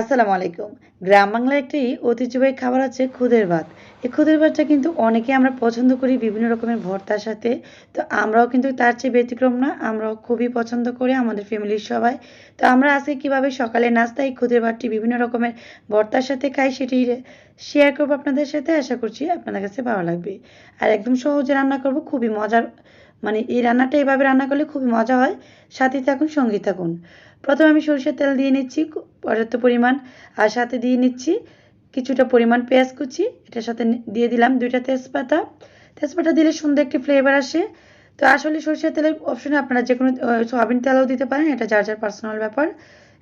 আসসালামু আলাইকুম। গ্রাম বাংলার একটি ঐতিহ্যবাহী খাবার আছে খুদের ভাত। এই খুদের ভাতটা কিন্তু অনেকে আমরা পছন্দ করি বিভিন্ন রকমের ভর্তার সাথে। তো আমরাও কিন্তু তার চেয়ে ব্যতিক্রম না, আমরাও খুবই পছন্দ করি আমাদের ফ্যামিলির সবাই। তো আমরা আজকে কীভাবে সকালে নাস্তায় খুদের ভাতটি বিভিন্ন রকমের ভর্তার সাথে খাই সেটি শেয়ার করব আপনাদের সাথে। আশা করছি আপনাদের কাছে ভালো লাগবে। আর একদম সহজে রান্না করব, খুবই মজার মানে এই রান্নাটা এভাবে রান্না করলে খুবই মজা হয়। সাথে থাকুন, সঙ্গী থাকুন। প্রথমে আমি সরষের তেল দিয়ে নিচ্ছি পর্যাপ্ত পরিমাণ। আর সাথে দিয়ে নিচ্ছি কিছুটা পরিমাণ পেঁয়াজ কুচি। এটার সাথে দিয়ে দিলাম দুইটা তেজপাতা। তেজপাতা দিলে সুন্দর একটি ফ্লেভার আসে। তো আসলে সরষের তেলের অপশনে আপনারা যে কোনো সয়াবিন তেলও দিতে পারেন। এটা যার যার পার্সোনাল ব্যাপার।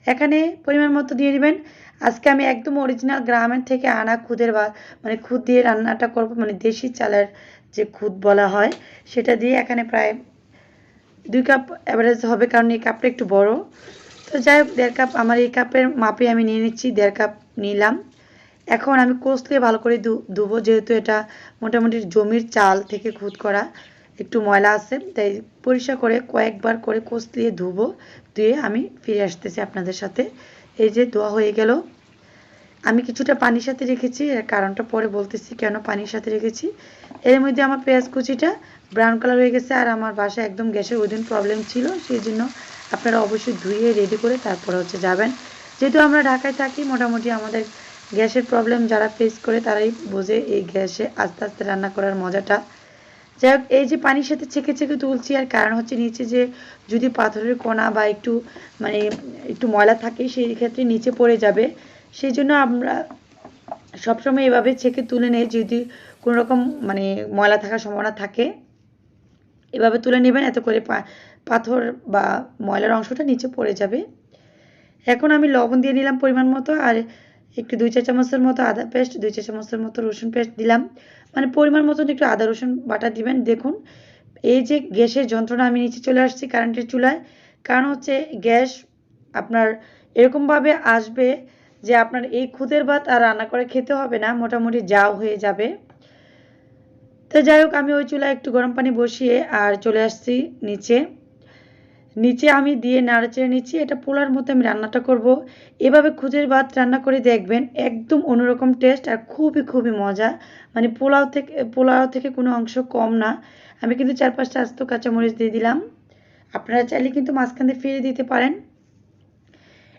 এখানে পরিমাণ মতো দিয়ে দিবেন। আজকে আমি একদম অরিজিনাল গ্রামের থেকে আনা খুদের বা মানে খুদ দিয়ে রান্নাটা করব মানে দেশি চালের যে খুদ বলা হয়, সেটা দিয়ে এখানে প্রায় দুই কাপ অ্যাভারেজ হবে, কারণ এই কাপটা একটু বড়। তো যাই হোক, দেড় কাপ আমার এই কাপের মাপে আমি নিয়ে নিচ্ছি, দেড় কাপ নিলাম। এখন আমি কষলে ভালো করে ধুবো যেহেতু এটা মোটামুটি জমির চাল থেকে খুদ করা, একটু ময়লা আছে, তাই পরিষ্কার করে কয়েকবার করে কষলিয়ে ধুবো, ধুয়ে আমি ফিরে আসতেছি আপনাদের সাথে। এই যে ধোয়া হয়ে গেল। আমি কিছুটা পানির সাথে রেখেছি, এর কারণটা পরে বলতেছি কেন পানির সাথে রেখেছি। এর মধ্যে আমার পেঁয়াজ কুচিটা ব্রাউন কালার হয়ে গেছে আর আমার বাসায় একদম গ্যাসের ওই প্রবলেম ছিল সেই জন্য আপনারা অবশ্যই ধুয়ে রেডি করে তারপরে হচ্ছে যাবেন। যেহেতু আমরা ঢাকায় থাকি, মোটামুটি আমাদের গ্যাসের প্রবলেম যারা ফেস করে তারাই বোঝে এই গ্যাসে আস্তে আস্তে রান্না করার মজাটা। যাই হোক, এই যে পানির সাথে ছেঁকে ছেঁকে তুলছি, আর কারণ হচ্ছে নিচে যে যদি পাথরের কোনা বা একটু মানে একটু ময়লা থাকে, সেই ক্ষেত্রে নিচে পড়ে যাবে। সেই জন্য আমরা সবসময় এভাবে ছেঁকে তুলে নেই, যদি কোনো রকম মানে ময়লা থাকার সম্ভাবনা থাকে, এভাবে তুলে নেবেন, এত করে পাথর বা ময়লার অংশটা নিচে পড়ে যাবে। এখন আমি লবণ দিয়ে নিলাম পরিমাণ মতো, আর একটু দুই চা চামচের মতো আদা পেস্ট, দুই চা চামচের মতো রসুন পেস্ট দিলাম। মানে পরিমাণ মতন একটু আদা, রসুন বাটা দিবেন। দেখুন, এই যে গ্যাসের যন্ত্রণা, আমি নিচে চলে আসছি কারেন্টের চুলায়। কারণ হচ্ছে গ্যাস আপনার এরকমভাবে আসবে যে আপনার এই খুদের ভাত আর রান্না করে খেতে হবে না, মোটামুটি যাও হয়ে যাবে। তো যাই হোক, আমি ওই চুলায় একটু গরম পানি বসিয়ে আর চলে আসছি নিচে। নিচে আমি দিয়ে নাড়াচেড়ে নিচ্ছি, এটা পোলার মতো আমি রান্নাটা করব। এভাবে খুদের ভাত রান্না করে দেখবেন, একদম অন্যরকম টেস্ট আর খুবই খুবই মজা। মানে পোলাও থেকে পোলাও থেকে কোনো অংশ কম না। আমি কিন্তু চার পাঁচটা আস্ত কাঁচামরিচ দিয়ে দিলাম। আপনারা চাইলে কিন্তু মাঝখান দিয়ে ফিরে দিতে পারেন।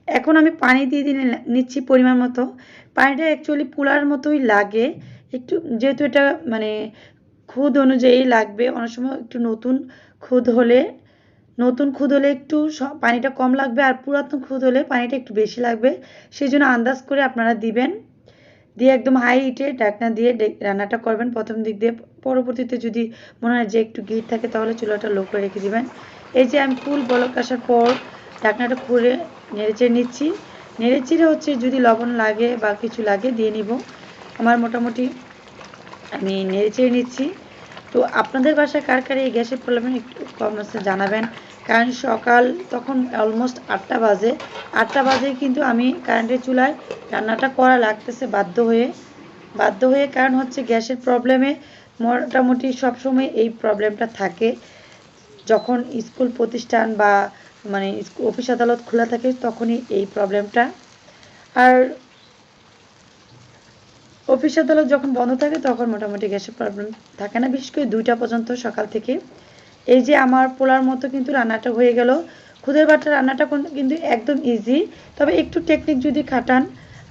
এখন আমি পানি দিয়ে দিয়ে নিচ্ছি পরিমাণ মতো। পানিটা অ্যাকচুয়ালি পোলার মতোই লাগে। একটু যেহেতু এটা মানে খুদ অনুযায়ী লাগবে, অনেক সময় একটু নতুন খুদ হলে, নতুন খুদ হলে একটু পানিটা কম লাগবে আর পুরাতন খুদ হলে পানিটা একটু বেশি লাগবে। সেই জন্য আন্দাজ করে আপনারা দিবেন। দিয়ে একদম হাই হিটে ঢাকনা দিয়ে রান্নাটা করবেন। প্রথম দিক দিয়ে পরবর্তীতে যদি মনে হয় যে একটু গিট থাকে তাহলে চুলাটা লো করে রেখে দিবেন। এই যে আমি ফুল বলক আসার পর ঢাকনাটা খুলে নেড়েচেড়ে নিচ্ছি। নেড়েচেড়ে হচ্ছে যদি লবণ লাগে বা কিছু লাগে দিয়ে নিব। আমার মোটামুটি আমি নেড়েচেড়ে নিচ্ছি। তো আপনাদের বাসায় কার কার এই গ্যাসের প্রবলেম একটু কমেন্টসে জানাবেন। কারণ সকাল তখন অলমোস্ট আটটা বাজে। আটটা বাজে কিন্তু আমি কারেন্টের চুলায় রান্নাটা করা লাগতেছে বাধ্য হয়ে। বাধ্য হয়ে কারণ হচ্ছে গ্যাসের প্রবলেমে মোটামুটি সবসময় এই প্রবলেমটা থাকে। যখন স্কুল প্রতিষ্ঠান বা মানে অফিস আদালত খোলা থাকে তখনই এই প্রবলেমটা। আর অফিস আদালত যখন বন্ধ থাকে তখন মোটামুটি গ্যাসের প্রবলেম থাকে না। বিশেষ করে দুইটা পর্যন্ত সকাল থেকে। এই যে আমার পোলার মতো কিন্তু রান্নাটা হয়ে গেল। খুদের ভাতটা রান্নাটা কিন্তু একদম ইজি তবে একটু টেকনিক যদি খাটান,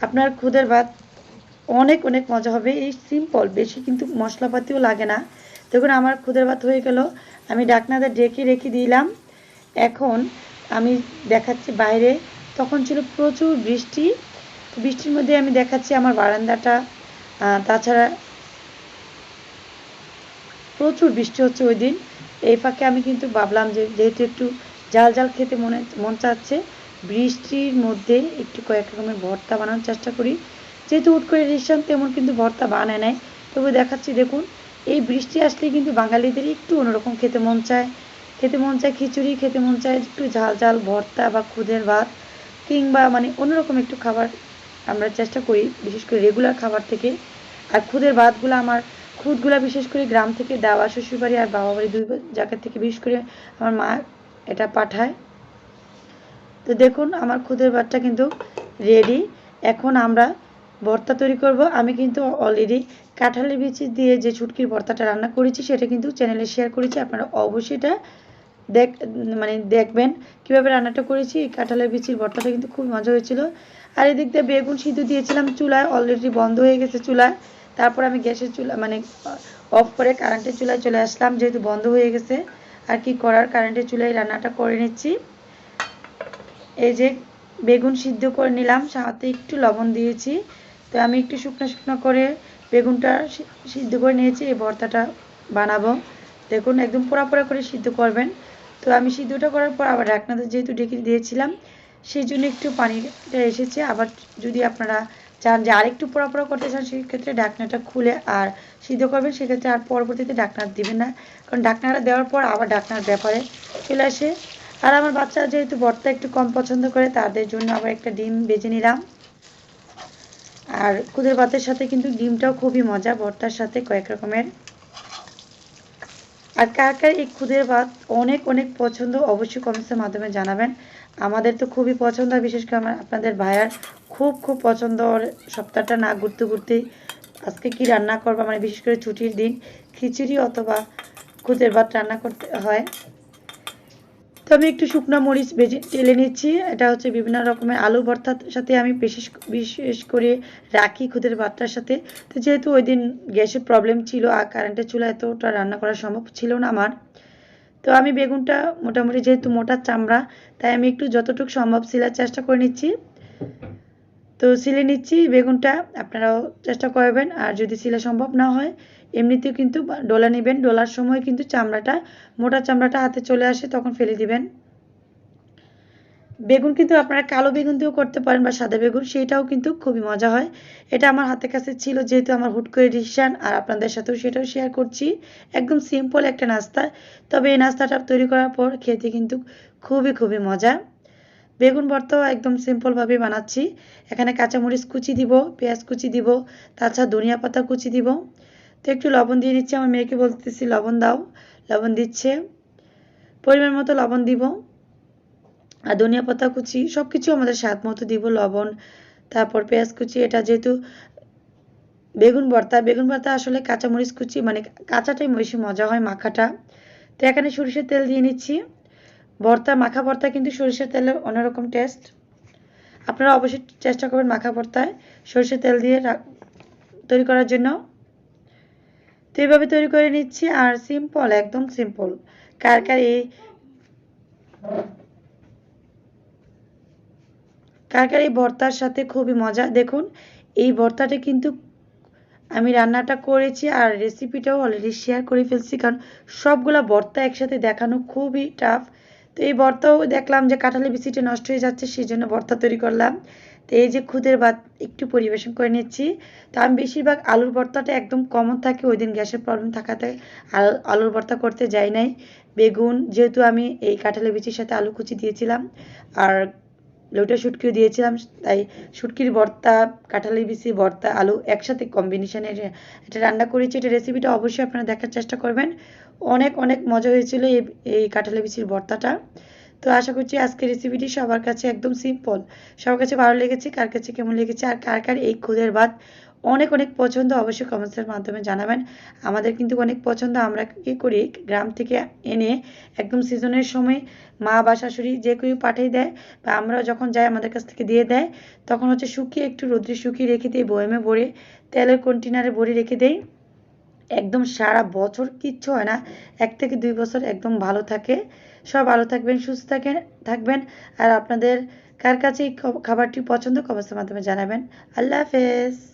আপনার খুদের ভাত অনেক অনেক মজা হবে। এই সিম্পল বেশি কিন্তু মশলাপাতিও লাগে না। দেখুন, আমার খুদের ভাত হয়ে গেল। আমি ডাকনাতে ডেকে রেখে দিলাম। এখন আমি দেখাচ্ছি বাইরে, তখন ছিল প্রচুর বৃষ্টি। বৃষ্টির মধ্যে আমি দেখাচ্ছি আমার বারান্দাটা। তাছাড়া প্রচুর বৃষ্টি হচ্ছে ওই দিন। এই ফাঁকে আমি কিন্তু ভাবলাম যে, যেহেতু একটু জাল জাল খেতে মনে, মন চাচ্ছে, বৃষ্টির মধ্যে একটু কয়েক রকমের ভর্তা বানানোর চেষ্টা করি। যেহেতু উট করে রেশন তেমন কিন্তু ভর্তা বানায় নেয় তবু দেখাচ্ছি, দেখুন, এই বৃষ্টি আসলে কিন্তু বাঙালিদের একটু অন্যরকম খেতে মন চায়। খেতে মন চায় খিচুড়ি, খেতে মন চায় একটু ঝাল ঝাল, ভর্তা বা খুদের ভাত কিংবা মানে অন্যরকম একটু খাবার আমরা চেষ্টা করি, বিশেষ করে রেগুলার খাবার থেকে। আর খুদের ভাতগুলো আমার, খুদগুলো বিশেষ করে গ্রাম থেকে দেওয়া শ্বশুরবাড়ি আর বাবা বাড়ি দুই জায়গা থেকে, বিশেষ করে আমার মা এটা পাঠায়। তো দেখুন, আমার খুদের ভাতটা কিন্তু রেডি এখন আমরা ভর্তা তৈরি করব। আমি কিন্তু অলরেডি কাঁঠালের বিচি দিয়ে যে ছুটকির ভর্তাটা রান্না করেছি, সেটা কিন্তু চ্যানেলে শেয়ার করেছি। আপনারা অবশ্যই এটা দেখ মানে দেখবেন কীভাবে রান্নাটা করেছি কাঁঠালের বিচির ভর্তাটা কিন্তু খুব মজা হয়েছিল। আর এদিক দিয়ে বেগুন সিদ্ধ দিয়েছিলাম চুলায় অলরেডি বন্ধ হয়ে গেছে চুলায়। তারপর আমি গ্যাসের চুলা মানে অফ করে কারেন্টের চুলায় চলে আসলাম, যেহেতু বন্ধ হয়ে গেছে। আর কি করার কারেন্টের চুলায় রান্নাটা করে নিচ্ছি। এই যে বেগুন সিদ্ধ করে নিলাম, সাথে একটু লবণ দিয়েছি। তো আমি একটু শুকনো শুকনো করে বেগুনটা সিদ্ধ করে নিয়েছি, এই ভর্তাটা বানাবো। দেখুন, একদম পোড়া পোড়া করে সিদ্ধ করবেন। তো আমি সিদ্ধটা করার পর আবার ঢাকনাতে যেহেতু ডেকে দিয়েছিলাম, সেই জন্য একটু পানিটা এসেছে। আবার যদি আপনারা চান যে আরেকটু পোড়া পোড়া করতে চান, সেক্ষেত্রে ঢাকনাটা খুলে আর সিদ্ধ করবেন। সেক্ষেত্রে আর পরবর্তীতে ঢাকনা দিবেন না। কারণ ঢাকনাটা দেওয়ার পর আবার ঢাকনার ব্যাপারে চলে আসে। আর আমার বাচ্চারা যেহেতু বর্তা একটু কম পছন্দ করে, তাদের জন্য আবার একটা ডিম বেজে নিলাম। আর খুদের ভাতের সাথে কিন্তু ডিমটাও খুবই মজা, ভর্তার সাথে কয়েক রকমের। আর কার কার এই খুদের ভাত অনেক অনেক পছন্দ অবশ্যই কমেন্টসের মাধ্যমে জানাবেন। আমাদের তো খুবই পছন্দ বিশেষ করে আমার আপনাদের ভাইয়ার খুব খুব পছন্দ সপ্তাহটা না ঘুরতে, ঘুরতেই। আজকে কি রান্না করব? মানে বিশেষ করে ছুটির দিন খিচুড়ি অথবা খুদের ভাত রান্না করতে হয়। তো আমি একটু শুকনো মরিচ ভেজে টেলে নিচ্ছি। এটা হচ্ছে বিভিন্ন রকমের আলু ভর্তার সাথে আমি বিশেষ বিশেষ করে রাখি খুদের ভাতটার সাথে। তো যেহেতু ওই দিন গ্যাসের প্রবলেম ছিল আর কারেন্টের চুলা এতটা রান্না করা সম্ভব ছিল না আমার। তো আমি বেগুনটা মোটামুটি যেহেতু মোটা চামড়া, তাই আমি একটু যতটুকু সম্ভব সিলার চেষ্টা করে নিচ্ছি। তো সিলে নিচ্ছি বেগুনটা, আপনারাও চেষ্টা করবেন। আর যদি সিলা সম্ভব না হয় এমনিতেও কিন্তু ডোলা নেবেন, ডোলার সময় কিন্তু চামড়াটা, মোটা চামড়াটা হাতে চলে আসে, তখন ফেলে দিবেন। বেগুন কিন্তু আপনারা কালো বেগুন দিয়েও করতে পারেন বা সাদা বেগুন, সেটাও কিন্তু খুবই মজা হয়। এটা আমার হাতের কাছে ছিল, যেহেতু আমার হুট করে ডিসিশান, আর আপনাদের সাথেও সেটাও শেয়ার করছি। একদম সিম্পল একটা নাস্তা, তবে এই নাস্তাটা তৈরি করার পর খেতে কিন্তু খুবই খুবই মজা। বেগুন ভর্তাও একদম সিম্পলভাবে বানাচ্ছি। এখানে কাঁচামরিচ কুচি দিব, পেঁয়াজ কুচি দিব, তাছাড়া ধনিয়া পাতা কুচি দিব। তো একটু লবণ দিয়ে নিচ্ছি আমার মেয়েকে বলতেছি, লবণ দাও, লবণ দিচ্ছে। পরিমাণ মতো লবণ দিব। আর ধনিয়া পাতা কুচি সব কিছু আমাদের স্বাদ মতো দিব, লবণ, তারপর পেঁয়াজ কুচি, এটা যেহেতু বেগুন ভর্তা বেগুন ভর্তা আসলে কাঁচামরিচ কুচি মানে কাঁচাটাই বেশি মজা হয় মাখাটা। তো এখানে সরিষার তেল দিয়ে নিচ্ছি। ভর্তা, মাখা ভর্তা কিন্তু সরিষার তেলের অন্যরকম টেস্ট আপনারা অবশ্যই চেষ্টা করবেন মাখা ভর্তায় সরিষার তেল দিয়ে তৈরি করার জন্য। তো এইভাবে তৈরি করে নিচ্ছি আর সিম্পল একদম সিম্পল কার কার এই কার কার এই ভর্তার সাথে খুবই মজা। দেখুন, এই ভর্তাটা কিন্তু আমি রান্নাটা করেছি আর রেসিপিটাও অলরেডি শেয়ার করে ফেলছি কারণ সবগুলা ভর্তা একসাথে দেখানো খুবই টাফ তো এই ভর্তাও দেখলাম যে কাঁঠালের বিচিটা নষ্ট হয়ে যাচ্ছে, সেই জন্য ভর্তা তৈরি করলাম। তো এই যে খুদের ভাত একটু পরিবেশন করে নিচ্ছি। তো আমি বেশিরভাগ আলুর ভর্তাটা একদম কমন থাকে ওই দিন গ্যাসের প্রবলেম থাকাতে আলুর ভর্তা করতে যাই নাই। বেগুন, যেহেতু আমি এই কাঁঠালের বিচির সাথে আলু কুচি দিয়েছিলাম, আর লোটা শুটকিও দিয়েছিলাম, তাই শুটকির ভর্তা, কাঁঠালের বিচি, ভর্তা, আলু একসাথে কম্বিনেশনের এটা রান্না করেছি। এটা রেসিপিটা অবশ্যই আপনারা দেখার চেষ্টা করবেন। অনেক অনেক মজা হয়েছিল এই এই কাঁঠালের বিচির ভর্তাটা। তো আশা করছি আজকের রেসিপিটি সবার কাছে একদম সিম্পল সবার কাছে ভালো লেগেছে, কার কাছে কেমন লেগেছে আর কার কার এই খুদের ভাত অনেক অনেক পছন্দ অবশ্যই কমেন্টসের মাধ্যমে জানাবেন। আমাদের কিন্তু অনেক পছন্দ, আমরা কী করি গ্রাম থেকে এনে একদম সিজনের সময় মা বা শাশুড়ি যে কেউ পাঠিয়ে দেয় বা আমরা যখন যাই আমাদের কাছ থেকে দিয়ে দেয়, তখন হচ্ছে শুকিয়ে একটু রোদ্রে শুকিয়ে রেখে দিই, বয়েমে ভরে তেলের কন্টেনারে ভরে রেখে দেই। একদম সারা বছর কিচ্ছু হয় না, এক থেকে দুই বছর একদম ভালো থাকে। সব ভালো থাকবেন, সুস্থ থাকেন, থাকবেন। আর আপনাদের কার কাছে এই খাবারটি পছন্দ কমেন্টের মাধ্যমে জানাবেন। আল্লাহ হাফেজ।